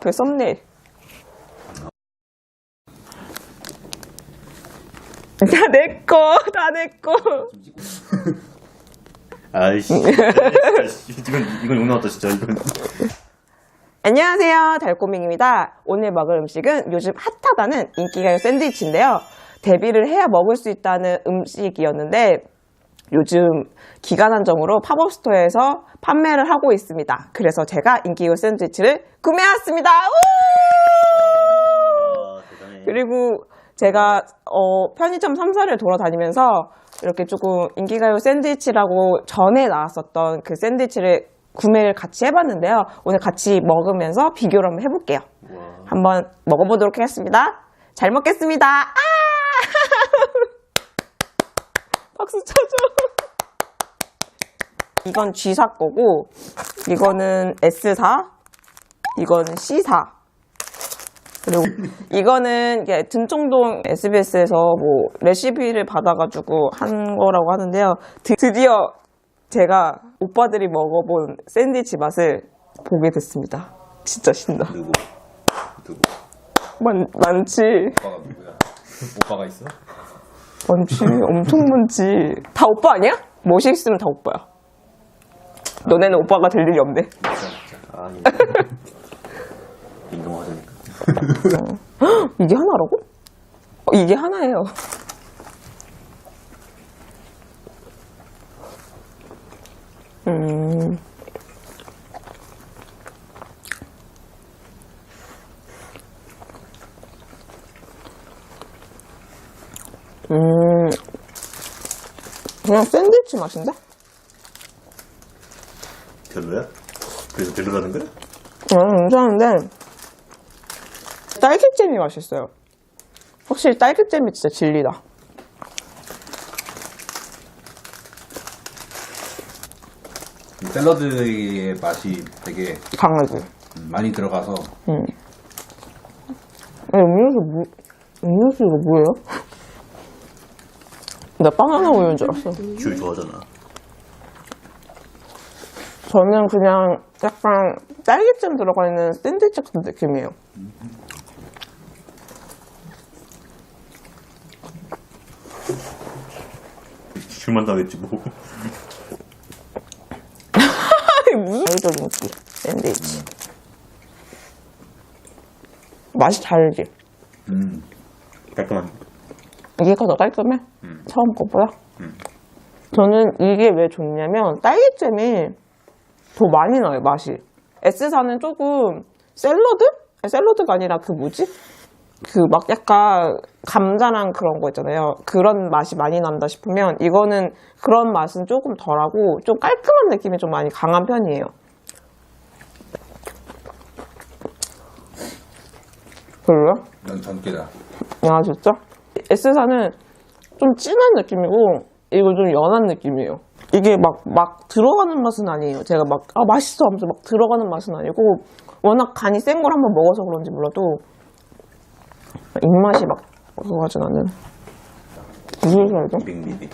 그 썸네일. 다 내 거, 다 내 거. 아이씨. 이건, 이건 욕 나왔다, 진짜. 이건. 안녕하세요. 달꼬밍입니다. 오늘 먹을 음식은 요즘 핫하다는 인기가요 샌드위치인데요. 데뷔를 해야 먹을 수 있다는 음식이었는데 요즘 기간 한정으로 팝업 스토어에서 판매를 하고 있습니다. 그래서 제가 인기가요 샌드위치를 구매했습니다. 우! 아. 그리고 제가 어, 편의점 3사를 돌아다니면서 이렇게 조금 인기가요 샌드위치라고 전에 나왔었던 그 샌드위치를 구매를 같이 해봤는데요. 오늘 같이 먹으면서 비교를 한번 해볼게요. 와. 한번 먹어보도록 하겠습니다. 잘 먹겠습니다. 아! 박수 쳐줘. 이건 G사 거고, 이거는 S사, 이거는 C사. 그리고 이거는 등촌동 SBS에서 뭐 레시피를 받아가지고 한 거라고 하는데요. 드, 드디어 제가 오빠들이 먹어본 샌드위치 맛을 보게 됐습니다. 진짜 신나. 누구? 누구? 많, 많지. 오빠가 누구야? 오빠가 있어? 많지. 엄청 많지. 다 오빠 아니야? 멋이 있으면 다 오빠야. 너네는 오빠가 될 일이 없네. 아니. 민감하다니까. 이게 하나라고? 어, 이게 하나예요. 음. 음. 그냥 샌드위치 맛인데? 별로야? 그래서 별로라는 거야? 음, 괜찮은데 딸기잼이 맛있어요. 확실히 딸기잼이 진짜 진리다. 이 샐러드의 맛이 되게 강하지. 음, 많이 들어가서 아니, 음료수 뭐, 음료수 이거 뭐예요? 나 바나나 우유인 줄 알았어. 귤 좋아하잖아. 저는 그냥 약간 딸기잼 들어가 있는 샌드위치 같은 느낌이에요. 귤만 당했지, 뭐. 아니, 무슨 자유적인 느낌. 샌드위치. 맛이 다르지? 음, 깔끔한. 이게가 더 깔끔해? 처음 거보다? 저는 이게 왜 좋냐면 딸기잼이 더 많이 나요 맛이 S사는 조금 샐러드? 아니, 샐러드가 아니라 그 뭐지? 그 막 약간 감자랑 그런 거 있잖아요 그런 맛이 많이 난다 싶으면 이거는 그런 맛은 조금 덜하고 좀 깔끔한 느낌이 좀 많이 강한 편이에요 별로야? 난 전개다. 아 진짜? S사는 좀 진한 느낌이고 이거 좀 연한 느낌이에요 이게 막, 막 들어가는 맛은 아니에요 제가 막 아 맛있어 하면서 막 들어가는 맛은 아니고 워낙 간이 센 걸 한번 먹어서 그런지 몰라도 입맛이 막 그거 하진 않는 무슨 살죠? 빅미비.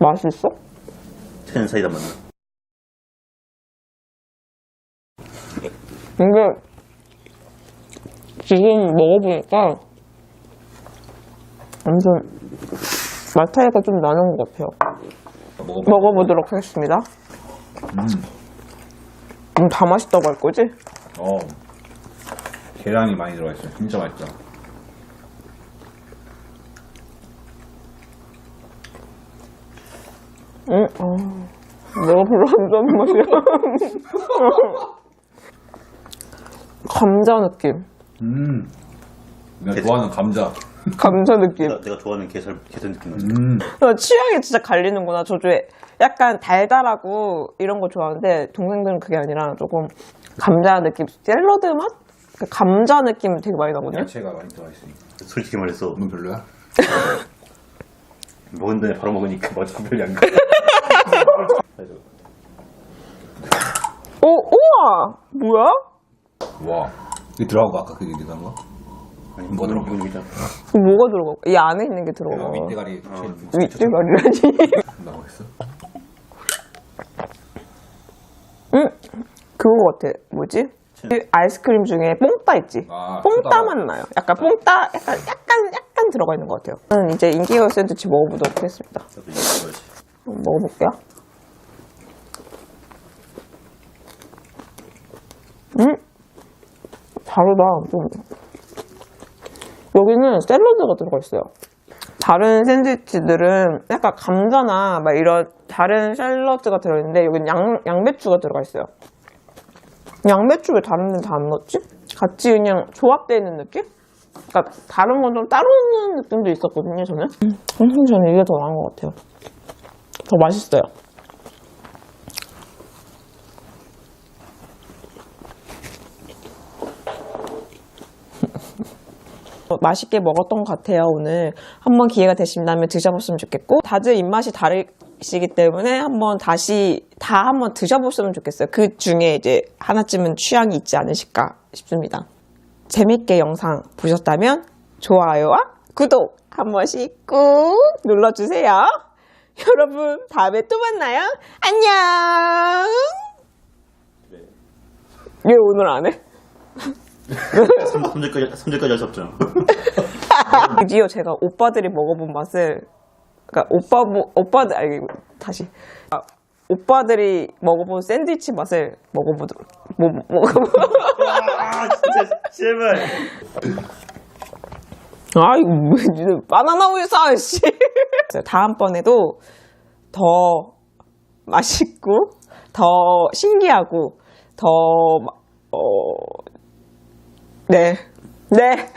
맛있어? 천 사이다 만나. 근데 지금 먹어보니까 완전 맛 차이가 좀 나는 것 같아요 먹어봐. 먹어보도록 하겠습니다 음, 음, 다 맛있다고 할 거지? 어. 계란이 많이 들어가 있어. 진짜 맛있다. 응? 어, 내가 별로 안 좋아하는 맛이야. 감자 느낌. 음, 내가 좋아하는 감자. 감자 느낌. 내가, 좋아하는 게살, 게살 느낌 나지. 음, 나 취향이 진짜 갈리는구나. 저주에 약간 달달하고 이런 거 좋아하는데 동생들은 그게 아니라 조금 감자 느낌, 샐러드 맛? 그 감자 느낌 되게 많이 나거든요. 야채가 많이 들어가 있으니까. 솔직히 말해서, 넌 별로야? 먹은 다음에 바로 먹으니까 맛이 별이 안 가. 그래서 오, 우와! 뭐야? 와. 이게 들어가고 아까 그게 들어간 거? 아니, 뭐 들어가? 뭐가 들어가? 이 안에 있는 게 들어가. 윗대가리 제일 윗대가리라니. 나고 있어. 응? 그거 같아. 뭐지? 그 아이스크림 중에 뽕따 있지? 아, 뽕따. 맛 나요. 약간 뽕따, 약간, 약간, 약간 들어가 있는 것 같아요. 저는 이제 인기가요 샌드위치 먹어보도록 하겠습니다. 먹어볼게요. 음? 다르다. 좀. 여기는 샐러드가 들어가 있어요. 다른 샌드위치들은 약간 감자나 막 이런 다른 샐러드가 들어있는데 여기는 양, 양배추가 들어가 있어요. 양배추 왜 다른 데는 다 안 넣었지? 같이 그냥 조합되어 있는 느낌? 그러니까 다른 건 좀 따로 있는 느낌도 있었거든요, 저는. 음, 엄청 저는 이게 더 나은 것 같아요. 더 맛있어요. 맛있게 먹었던 것 같아요, 오늘. 한번 기회가 되신다면 드셔보시면 좋겠고, 다들 입맛이 다르시기 때문에 한번 다시 다 한번 드셔보시면 좋겠어요. 그 중에 이제 하나쯤은 취향이 있지 않으실까 싶습니다. 재밌게 영상 보셨다면 좋아요와 구독 한 번씩 꾹 눌러주세요. 여러분, 다음에 또 만나요. 안녕! 왜 오늘 안 해? 3절까지, 3절까지 할수 없죠. 드디어 제가 오빠들이 먹어본 맛을, 그러니까 오빠, 뭐, 오빠들, 아니, 다시. 아, 오빠들이 먹어본 샌드위치 맛을 먹어보도록, 뭐, 먹어보, 아, 진짜, 제발. 아, 이거 뭐, 진짜 바나나 우유 사, 씨. 다음번에도 더 맛있고, 더 신기하고, 더, 어, 네. 네.